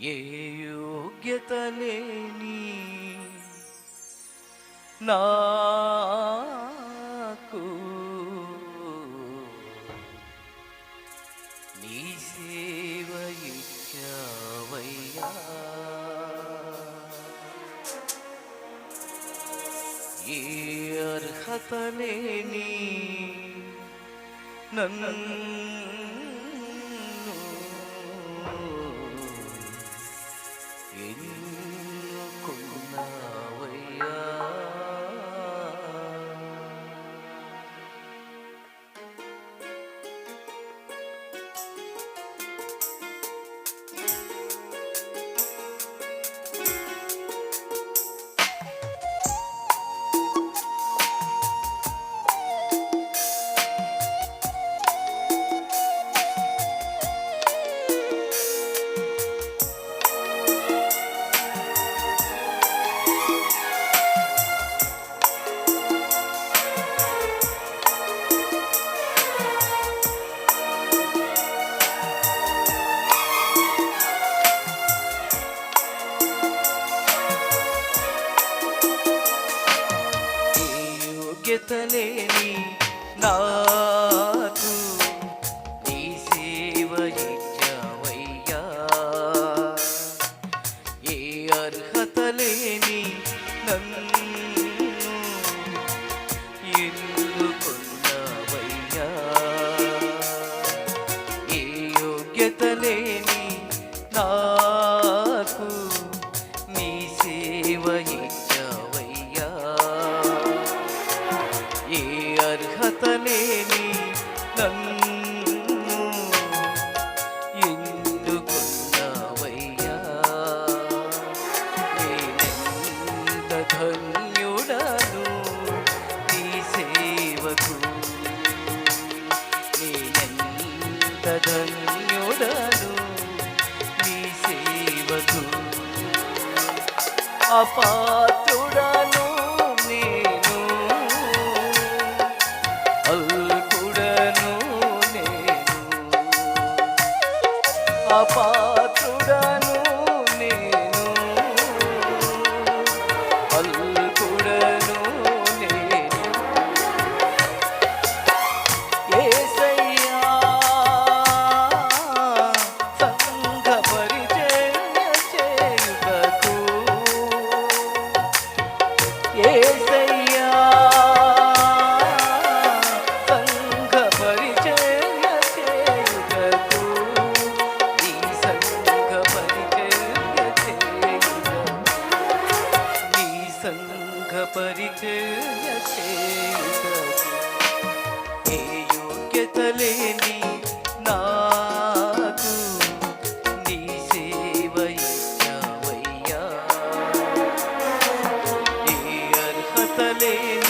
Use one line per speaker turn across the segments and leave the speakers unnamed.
ఏ యోగ్యత లేని నాకు. నీ సేవ ఇచ్చావయ్యా. ఏ అర్హత లేని నన్ను చేతలేని నా আপা তোরা বলে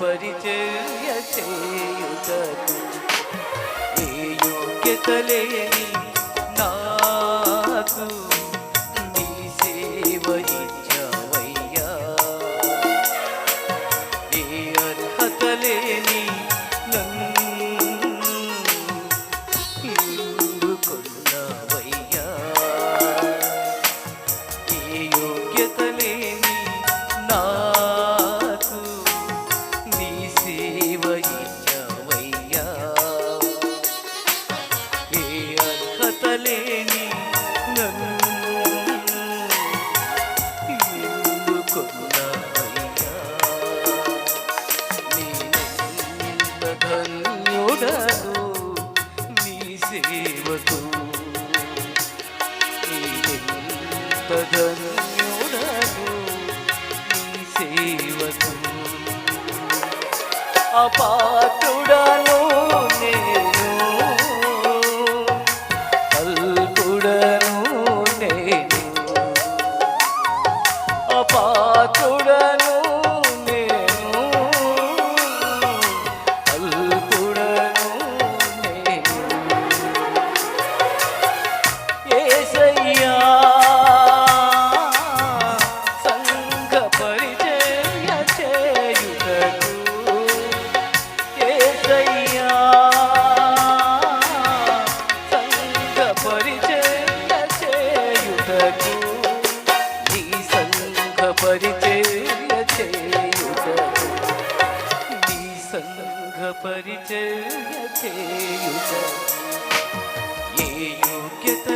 పరిచర్య చేయుటకు ఏ యోగ్యత లేని నాకు. లేని నన్ను ధన్యుడను నీ సేవకు ధన్యుడను నీ సేవకు అపాత పరిచేత చేయుటకు నీ సంఘ పరిచేత చేయుటకు నీ సంఘ పరిచేత చేయుట ఏ యోగ్యత